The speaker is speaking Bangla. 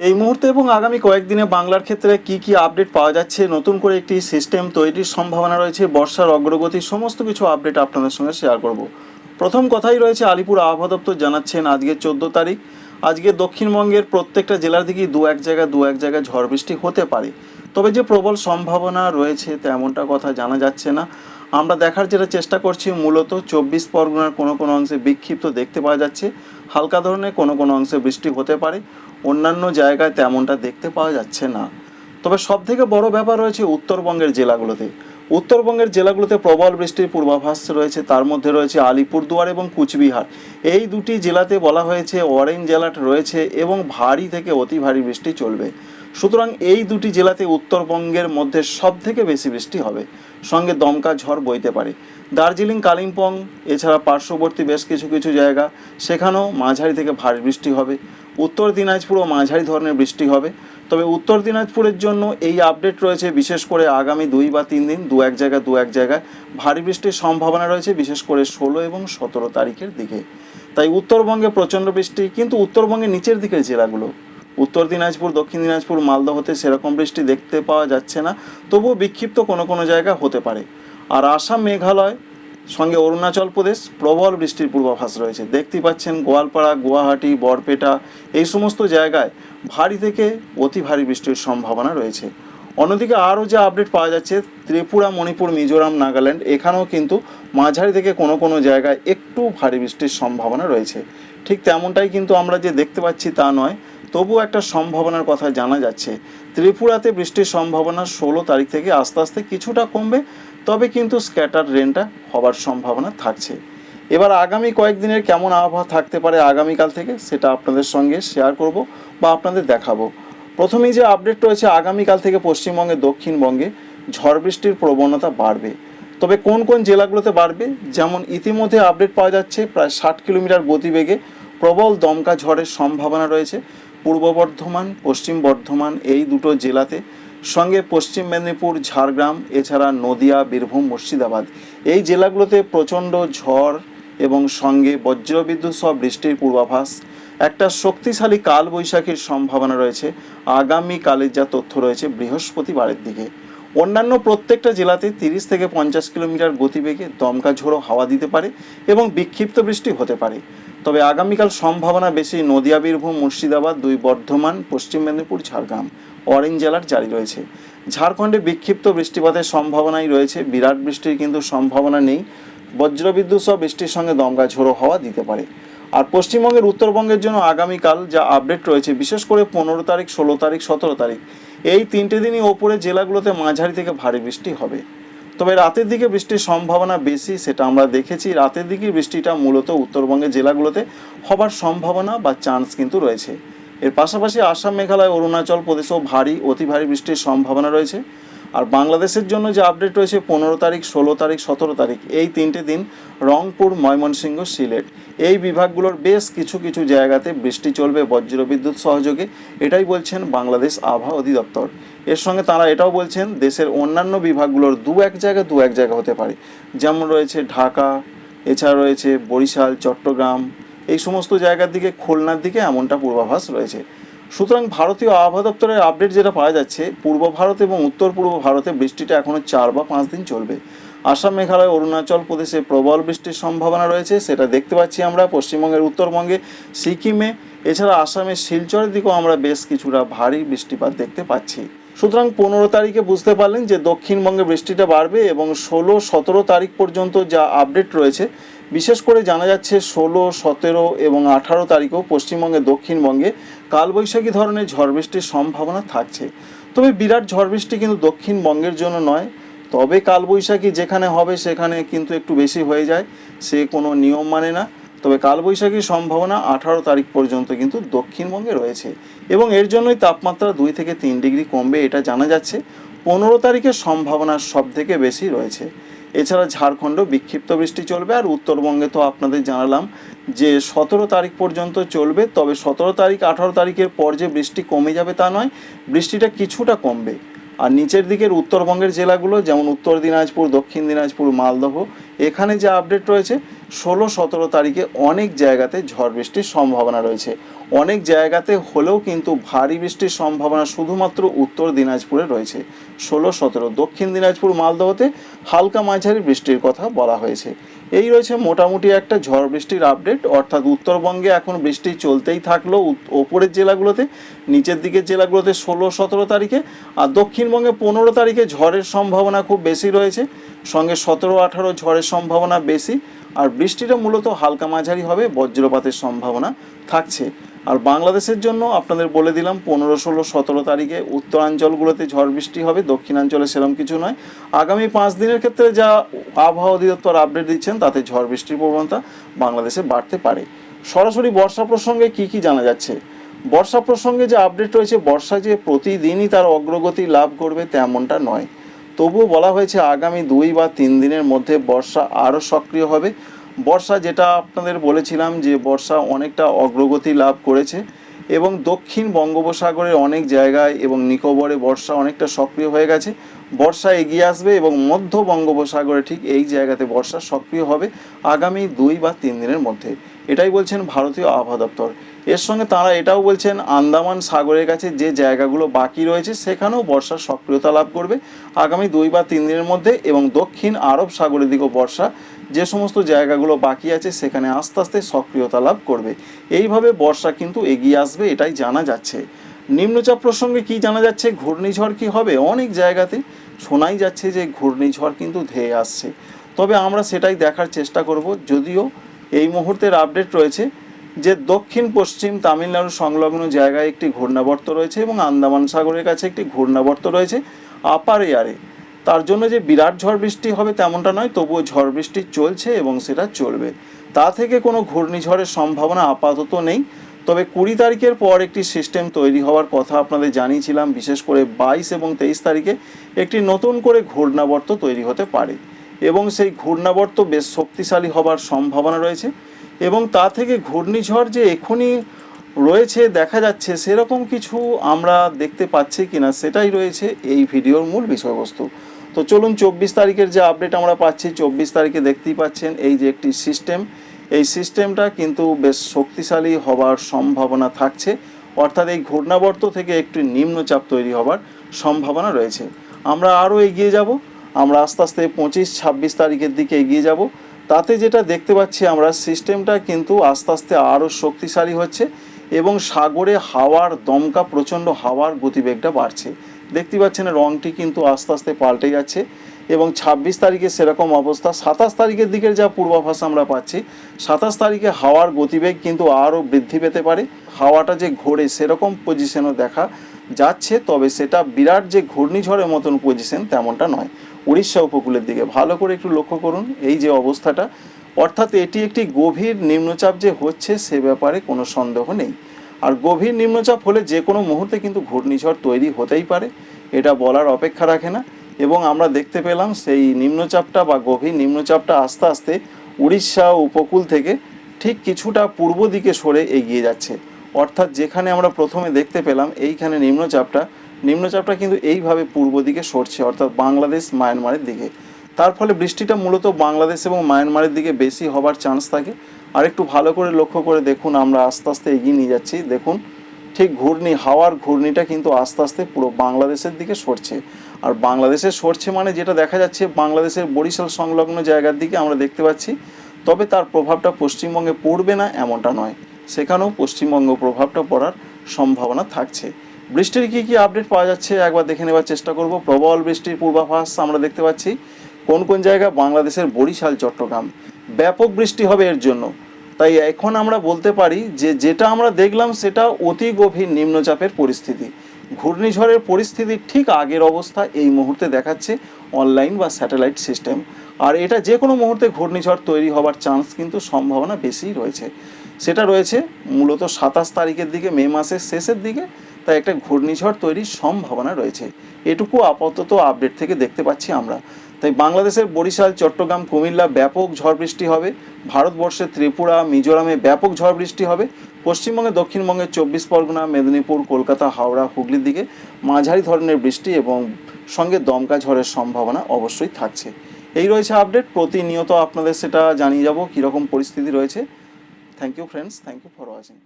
এই মুহূর্তে এবং আগামী কয়েকদিনে বাংলার ক্ষেত্রে কি কি আপডেট পাওয়া যাচ্ছে, নতুন করে একটি সিস্টেম তৈরির সম্ভাবনা রয়েছে, বর্ষার অগ্রগতি, সমস্ত কিছু আপডেট আপনাদের সঙ্গে শেয়ার করব। প্রথম কথাই রয়েছে, আলিপুর আবহাওয়া দপ্তর জানাচ্ছেন আজকে চোদ্দ তারিখ। আজকে দক্ষিণবঙ্গের প্রত্যেকটা জেলার দিকেই দু এক জায়গায় দু এক জায়গায় ঝড় বৃষ্টি হতে পারে। তবে যে প্রবল সম্ভাবনা রয়েছে তেমনটা কথা জানা যাচ্ছে না। আমরা দেখার যেটা চেষ্টা করছি, মূলত চব্বিশ পরগনার কোনো কোনো অংশে বিক্ষিপ্ত দেখতে পাওয়া যাচ্ছে। হালকা ধরনের কোনো কোনো অংশে বৃষ্টি হতে পারে। অন্যান্য জায়গায় তেমনটা দেখতে পাওয়া যাচ্ছে না। তবে সব থেকে বড় ব্যাপার রয়েছে উত্তরবঙ্গের জেলাগুলোতে। উত্তরবঙ্গের জেলাগুলোতে প্রবল বৃষ্টির পূর্বাভাস রয়েছে, তার মধ্যে রয়েছে আলিপুরদুয়ার এবং কুচবিহার। এই দুটি জেলাতে বলা হয়েছে অরেঞ্জ অ্যালার্ট রয়েছে এবং ভারী থেকে অতি ভারী বৃষ্টি চলবে। সুতরাং এই দুটি জেলাতে উত্তরবঙ্গের মধ্যে সব থেকে বেশি বৃষ্টি হবে। সঙ্গে দমকা ঝড় বইতে পারে। দার্জিলিং, কালিম্পং, এছাড়া পার্শ্ববর্তী বেশ কিছু কিছু জায়গা, সেখানেও মাঝারি থেকে ভারী বৃষ্টি হবে। উত্তর দিনাজপুরও মাঝারি ধরনের বৃষ্টি হবে। তবে উত্তর দিনাজপুরের জন্য এই আপডেট রয়েছে, বিশেষ করে আগামী দুই বা তিন দিন, দু এক জায়গায়, দু এক জায়গায় ভারী বৃষ্টির সম্ভাবনা রয়েছে, বিশেষ করে ষোলো এবং সতেরো তারিখের দিকে। তাই উত্তরবঙ্গে প্রচণ্ড বৃষ্টি, কিন্তু উত্তরবঙ্গের নিচের দিকের জেলাগুলো, উত্তর দিনাজপুর, দক্ষিণ দিনাজপুর মালদহতে সেরকম বৃষ্টি দেখতে পাওয়া যাচ্ছে না, তবুও বিক্ষিপ্ত কোনো কোনো জায়গা হতে পারে। আর আসাম মেঘালয়, সঙ্গে অরুণাচল প্রদেশ, প্রবল বৃষ্টির পূর্বাভাস রয়েছে। দেখতে পাচ্ছেন গোয়ালপাড়া, গুয়াহাটি, বরপেটা, এই সমস্ত জায়গায় ভারী থেকে অতি ভারী বৃষ্টির সম্ভাবনা রয়েছে। অন্যদিকে আরও যে আপডেট পাওয়া যাচ্ছে, ত্রিপুরা, মণিপুর, মিজোরাম, নাগাল্যান্ড, এখানেও কিন্তু মাঝারি থেকে কোনো কোনো জায়গায় একটু ভারী বৃষ্টির সম্ভাবনা রয়েছে। ঠিক তেমনটাই কিন্তু আমরা যে দেখতে পাচ্ছি তা নয়, তবুও একটা সম্ভাবনার কথা জানা যাচ্ছে। ত্রিপুরাতে বৃষ্টির সম্ভাবনা ষোলো তারিখ থেকে আস্তে আস্তে কিছুটা কমবে তবে কিন্তু স্ক্যাটার রেনটা হবার সম্ভাবনা থাকছে। এবার আগামী কয়েকদিনের কেমন আবহাওয়া থাকতে পারে আগামীকাল থেকে সেটা আপনাদের সঙ্গে শেয়ার করব বা আপনাদের দেখাবো। প্রথমেই যে আপডেট রয়েছে আগামীকাল থেকে পশ্চিমবঙ্গে দক্ষিণবঙ্গে ঝড় বৃষ্টির প্রবণতা বাড়বে। তবে কোন কোন জেলাগুলোতে বাড়বে? যেমন ইতিমধ্যে আপডেট পাওয়া যাচ্ছে প্রায় ষাট কিলোমিটার গতিবেগে প্রবল দমকা ঝড়ের সম্ভাবনা রয়েছে। পূর্ব বর্ধমান, পশ্চিম বর্ধমান এই দুটো জেলাতে সঙ্গে পশ্চিম মেদিনীপুর, ঝাড়গ্রাম, এছাড়া নদিয়া, বীরভূম, মুর্শিদাবাদ। এই জেলাগুলোতে প্রচণ্ড ঝড় এবং সঙ্গে বজ্রবিদ্যুৎ সহ বৃষ্টির পূর্বাভাস। একটা শক্তিশালী কাল বৈশাখীর সম্ভাবনা রয়েছে। আগামীকালের যা তথ্য রয়েছে বৃহস্পতিবারের দিকে। অন্যান্য প্রত্যেকটা জেলাতে তিরিশ থেকে পঞ্চাশ কিলোমিটার গতিবেগে দমকা ঝোড়ো হাওয়া দিতে পারে এবং বিক্ষিপ্ত বৃষ্টি হতে পারে। তবে আগামীকাল সম্ভাবনা বেশি নদিয়া, বীরভূম, মুর্শিদাবাদ, দুই বর্ধমান, পশ্চিম মেদিনীপুর, ঝাড়গ্রাম। অরেঞ্জ জেলার জারি রয়েছে। ঝাড়খণ্ডে বিক্ষিপ্ত বৃষ্টিপাতের সম্ভাবনাই রয়েছে। বিরাট বৃষ্টির কিন্তু সম্ভাবনা নেই। বজ্রবিদ্যুৎ সহ বৃষ্টির সঙ্গে দমকা ঝোড়ো হওয়া দিতে পারে। আর পশ্চিমবঙ্গের উত্তরবঙ্গের জন্য আগামীকাল যা আপডেট রয়েছে, বিশেষ করে পনেরো তারিখ, ষোলো তারিখ, সতেরো তারিখ, এই তিনটে দিনই ওপরে জেলাগুলোতে মাঝারি থেকে ভারী বৃষ্টি হবে। তবে রাতের দিকে বৃষ্টির সম্ভাবনা বেশি, সেটা আমরা দেখেছি। রাতের দিকে বৃষ্টিটা মূলত উত্তরবঙ্গের জেলাগুলোতে হবার সম্ভাবনা বা চান্স কিন্তু রয়েছে। এর পাশাপাশি আসাম, মেঘালয়, অরুণাচল প্রদেশেও ভারী, অতি ভারী বৃষ্টির সম্ভাবনা রয়েছে। আর বাংলাদেশের জন্য যে আপডেট রয়েছে, পনেরো তারিখ, ষোলো তারিখ, সতেরো তারিখ, এই তিনটে দিন রংপুর, ময়মনসিংহ, সিলেট। এই বিভাগগুলোর বেশ কিছু কিছু জায়গাতে বৃষ্টি চলবে বজ্রবিদ্যুৎ সহযোগে, এটাই বলছেন বাংলাদেশ আবহাওয়া অধিদপ্তর। এর সঙ্গে তারা এটাও বলছেন, দেশের অন্যান্য বিভাগগুলোর দু এক জায়গায় দু এক জায়গা হতে পারে। যেমন রয়েছে ঢাকা, এছাড়া রয়েছে বরিশাল, চট্টগ্রাম এই সমস্ত জায়গার দিকে, খুলনার দিকে এমনটা পূর্বাভাস রয়েছে। সুতরাং ভারতীয় আবহাওয়া দপ্তরের আপডেট যেটা পাওয়া যাচ্ছে, পূর্ব ভারত এবং উত্তর পূর্ব ভারতে বৃষ্টিটা এখনও চার বা পাঁচ দিন চলবে। আসাম, মেঘালয়, অরুণাচল প্রদেশে প্রবল বৃষ্টির সম্ভাবনা রয়েছে, সেটা দেখতে পাচ্ছি আমরা পশ্চিমবঙ্গের, উত্তরবঙ্গে, সিকিমে। এছাড়া আসামের শিলচরের দিকেও আমরা বেশ কিছুটা ভারী বৃষ্টিপাত দেখতে পাচ্ছি। সুতরাং পনেরো তারিখে বুঝতে পারলেন যে দক্ষিণবঙ্গে বৃষ্টিটা বাড়বে এবং ষোলো, সতেরো তারিখ পর্যন্ত যা আপডেট রয়েছে, বিশেষ করে জানা যাচ্ছে ষোলো, সতেরো এবং আঠারো তারিখেও পশ্চিমবঙ্গে, দক্ষিণবঙ্গে কালবৈশাখী ধরনের ঝড় বৃষ্টির সম্ভাবনা থাকছে। তবে বিরাট ঝড় বৃষ্টি কিন্তু দক্ষিণবঙ্গের জন্য নয়। তবে কালবৈশাখী যেখানে হবে সেখানে কিন্তু একটু বেশি হয়ে যায়, সে কোনো নিয়ম মানে না। তবে কালবৈশাখীর সম্ভাবনা আঠারো তারিখ পর্যন্ত কিন্তু দক্ষিণবঙ্গে রয়েছে এবং এর জন্যই তাপমাত্রা দুই থেকে তিন ডিগ্রি কমবে এটা জানা যাচ্ছে। পনেরো তারিখের সম্ভাবনা সব থেকে বেশি রয়েছে। এছাড়া ঝাড়খণ্ড বিক্ষিপ্ত বৃষ্টি চলবে আর উত্তরবঙ্গে তো আপনাদের জানালাম যে সতেরো তারিখ পর্যন্ত চলবে, তবে সতেরো তারিখ, আঠারো তারিখের পর যে বৃষ্টি কমে যাবে তা নয়, বৃষ্টিটা কিছুটা কমবে। আর নিচের দিকের উত্তরবঙ্গের জেলাগুলো যেমন উত্তর দিনাজপুর, দক্ষিণ দিনাজপুর, মালদহ, এখানে যে আপডেট রয়েছে ষোলো সতেরো তারিখে অনেক জায়গাতে ঝড় বৃষ্টির সম্ভাবনা রয়েছে। অনেক জায়গাতে হলেও কিন্তু ভারী বৃষ্টির সম্ভাবনা শুধুমাত্র উত্তর দিনাজপুরে রয়েছে। ষোলো সতেরো দক্ষিণ দিনাজপুর মালদহতে হালকা মাঝারি বৃষ্টির কথা বলা হয়েছে। এই রয়েছে মোটামুটি একটা ঝড় বৃষ্টির আপডেট। অর্থাৎ উত্তরবঙ্গে এখন বৃষ্টি চলতেই থাকল। ওপরের জেলাগুলোতে, নিচের দিকের জেলাগুলোতে ষোলো সতেরো তারিখে আর দক্ষিণবঙ্গে পনেরো তারিখে ঝড়ের সম্ভাবনা খুব বেশি রয়েছে। সঙ্গে সতেরো আঠারো ঝড়ের সম্ভাবনা বেশি। আর বৃষ্টিটা মূলত হালকা মাঝারি হবে, বজ্রপাতের সম্ভাবনা থাকছে। আর বাংলাদেশের জন্য আপনাদের বলে দিলাম, পনেরো, ষোলো, সতেরো তারিখে উত্তরাঞ্চলগুলোতে ঝড় বৃষ্টি হবে, দক্ষিণাঞ্চলে সেরকম কিছু নয়। আগামী পাঁচ দিনের ক্ষেত্রে যা আবহাওয়া অধিদপ্তর আপডেট দিচ্ছেন, তাতে ঝড় বৃষ্টির প্রবণতা বাংলাদেশে বাড়তে পারে। সরাসরি বর্ষা প্রসঙ্গে কি কি জানা যাচ্ছে? বর্ষা প্রসঙ্গে যে আপডেট রয়েছে, বর্ষা যে প্রতিদিনই তার অগ্রগতি লাভ করবে তেমনটা নয়। তবুও বলা হয়েছে আগামী দুই বা তিন দিনের মধ্যে বর্ষা আরও সক্রিয় হবে। বর্ষা যেটা আপনাদের বলেছিলাম যে বর্ষা অনেকটা অগ্রগতি লাভ করেছে এবং দক্ষিণ বঙ্গোপসাগরের অনেক জায়গায় এবং নিকোবরে বর্ষা অনেকটা সক্রিয় হয়ে গেছে। বর্ষা এগিয়ে আসবে এবং মধ্য বঙ্গোপসাগরে ঠিক এই জায়গাতে বর্ষা সক্রিয় হবে আগামী দুই বা তিন দিনের মধ্যে। এটাই বলছেন ভারতীয় আবহাওয়া দপ্তর। এর সঙ্গে তারা এটাও বলছেন, আন্দামান সাগরের কাছে যে জায়গাগুলো বাকি রয়েছে, সেখানেও বর্ষার সক্রিয়তা লাভ করবে। আগামী দুই বা তিন দিনের মধ্যে এবং দক্ষিণ আরব সাগরের দিকেও বর্ষা, যে সমস্ত জায়গাগুলো বাকি আছে, সেখানে আস্তে আস্তে সক্রিয়তা লাভ করবে। এইভাবে বর্ষা কিন্তু এগিয়ে আসবে, এটাই জানা যাচ্ছে। নিম্নচাপ প্রসঙ্গে কি জানা যাচ্ছে? ঘূর্ণিঝড় কি হবে? অনেক জায়গাতে শোনাই যাচ্ছে যে ঘূর্ণিঝড় কিন্তু ধেয়ে আসছে। তবে আমরা সেটাই দেখার চেষ্টা করব, যদিও এই মুহূর্তের আপডেট রয়েছে। যে দক্ষিণ পশ্চিম তামিলনাড়ু সংলগ্ন জায়গায় একটি ঘূর্ণাবর্ত রয়েছে এবং আন্দামান সাগরের কাছে একটি ঘূর্ণাবর্ত রয়েছে আপার এয়ারে। তার জন্য যে বিরাট ঝড় বৃষ্টি হবে তেমনটা নয়, তবুও ঝড় বৃষ্টি চলছে এবং সেটা চলবে। তা থেকে কোনো ঘূর্ণিঝড়ের সম্ভাবনা আপাতত নেই, তবে কুড়ি তারিখের পর একটি সিস্টেম তৈরি হওয়ার কথা আপনাদের জানিয়েছিলাম, বিশেষ করে বাইশ এবং তেইশ তারিখে একটি নতুন করে ঘূর্ণাবর্ত তৈরি হতে পারে এবং সেই ঘূর্ণাবর্ত বেশ শক্তিশালী হবার সম্ভাবনা রয়েছে। এবং তা থেকে ঘূর্ণিঝড় যে এখনই রয়েছে, দেখা যাচ্ছে সেরকম কিছু আমরা দেখতে পাচ্ছি কিনা সেটাই রয়েছে এই ভিডিওর মূল বিষয়বস্তু। তো চলুন চব্বিশ তারিখের যে আপডেট আমরা পাচ্ছি, চব্বিশ তারিখে দেখতেই পাচ্ছেন এই যে একটি সিস্টেম এই সিস্টেমটা কিন্তু বেশ শক্তিশালী হবার সম্ভাবনা থাকছে। অর্থাৎ এই ঘূর্ণাবর্ত থেকে একটি নিম্নচাপ তৈরি হবার সম্ভাবনা রয়েছে। আমরা আরও এগিয়ে যাব। আমরা আস্তে আস্তে পঁচিশ, ছাব্বিশ তারিখের দিকে এগিয়ে যাব। তাতে যেটা দেখতে পাচ্ছি আমরা সিস্টেমটা কিন্তু আস্তে আস্তে আরও শক্তিশালী হচ্ছে এবং সাগরে হাওয়ার দমকা, প্রচণ্ড হাওয়ার গতিবেগটা বাড়ছে। দেখতে পাচ্ছেন রংটি কিন্তু আস্তে আস্তে পাল্টে যাচ্ছে এবং ছাব্বিশ তারিখে সেরকম অবস্থা। সাতাশ তারিখের দিকের যা পূর্বাভাস আমরা পাচ্ছি, সাতাশ তারিখে হাওয়ার গতিবেগ কিন্তু আরও বৃদ্ধি পেতে পারে। হাওয়াটা যে ঘোরে সেরকম পজিশনও দেখা যাচ্ছে, তবে সেটা বিরাট যে ঘূর্ণিঝড়ের মতন পজিশন তেমনটা নয়। উড়িষ্যা উপকূলের দিকে। ভালো করে একটু লক্ষ্য করুন এই যে অবস্থাটা। অর্থাৎ এটি একটি গভীর নিম্নচাপ যে হচ্ছে সে ব্যাপারে কোনো সন্দেহ নেই। আর গভীর নিম্নচাপ হলে যে কোনো মুহূর্তে কিন্তু ঘূর্ণিঝড় তৈরি হতেই পারে, এটা বলার অপেক্ষা রাখে না। এবং আমরা দেখতে পেলাম সেই নিম্নচাপটা বা গভীর নিম্নচাপটা আস্তে আস্তে উড়িষ্যা উপকূল থেকে ঠিক কিছুটা পূর্ব দিকে সরে এগিয়ে যাচ্ছে। অর্থাৎ যেখানে আমরা প্রথমে দেখতে পেলাম, এইখানে নিম্নচাপটা নিম্নচাপটা কিন্তু এইভাবে পূর্ব দিকে সরছে, অর্থাৎ বাংলাদেশ, মায়ানমারের দিকে। তার ফলে বৃষ্টিটা মূলত বাংলাদেশ এবং মায়ানমারের দিকে বেশি হবার চান্স থাকে। আর একটু ভালো করে লক্ষ্য করে দেখুন, আমরা আস্তে আস্তে এগিয়ে নিয়ে যাচ্ছি। দেখুন, ঠিক ঘূর্ণি, হাওয়ার ঘূর্ণিটা কিন্তু আস্তে আস্তে পুরো বাংলাদেশের দিকে সরছে। আর বাংলাদেশে সরছে মানে যেটা দেখা যাচ্ছে, বাংলাদেশের বরিশাল সংলগ্ন জায়গার দিকে আমরা দেখতে পাচ্ছি। তবে তার প্রভাবটা পশ্চিমবঙ্গে পড়বে না, এমনটা নয়। সেখানেও পশ্চিমবঙ্গ প্রভাবটা পড়ার সম্ভাবনা থাকছে। বৃষ্টির কী কী আপডেট পাওয়া যাচ্ছে? একবার দেখে নেবার চেষ্টা করব। প্রবল বৃষ্টির পূর্বাভাস আমরা দেখতে পাচ্ছি। কোন কোন জায়গা? বাংলাদেশের বরিশাল, চট্টগ্রাম। ব্যাপক বৃষ্টি হবে এর জন্য। তাই এখন আমরা বলতে পারি যে, যেটা আমরা দেখলাম সেটা অতি গভীর নিম্নচাপের পরিস্থিতি। ঘূর্ণিঝড়ের পরিস্থিতির ঠিক আগের অবস্থা এই মুহূর্তে দেখাচ্ছে অনলাইন বা স্যাটেলাইট সিস্টেম। আর এটা যে কোনো মুহূর্তে ঘূর্ণিঝড় তৈরি হওয়ার চান্স কিন্তু সম্ভাবনা বেশিই রয়েছে। সেটা রয়েছে মূলত সাতাশ তারিখের দিকে, মে মাসের শেষের দিকে তাই একটা ঘূর্ণিঝড় তৈরির সম্ভাবনা রয়েছে। এটুকু আপাতত আপডেট থেকে দেখতে পাচ্ছি আমরা। তাই বাংলাদেশের বরিশাল, চট্টগ্রাম, কুমিল্লা ব্যাপক ঝড় বৃষ্টি হবে। ভারতবর্ষের ত্রিপুরা, মিজোরামে ব্যাপক ঝড় বৃষ্টি হবে। পশ্চিমবঙ্গে, দক্ষিণবঙ্গের চব্বিশ পরগনা, মেদিনীপুর, কলকাতা, হাওড়া, হুগলির দিকে মাঝারি ধরনের বৃষ্টি এবং সঙ্গে দমকা ঝড়ের সম্ভাবনা অবশ্যই থাকছে। এই রয়েছে আপডেট প্রতিনিয়ত আপনাদের সেটা জানিয়ে যাব কীরকম পরিস্থিতি রয়েছে। Thank you friends thank you for watching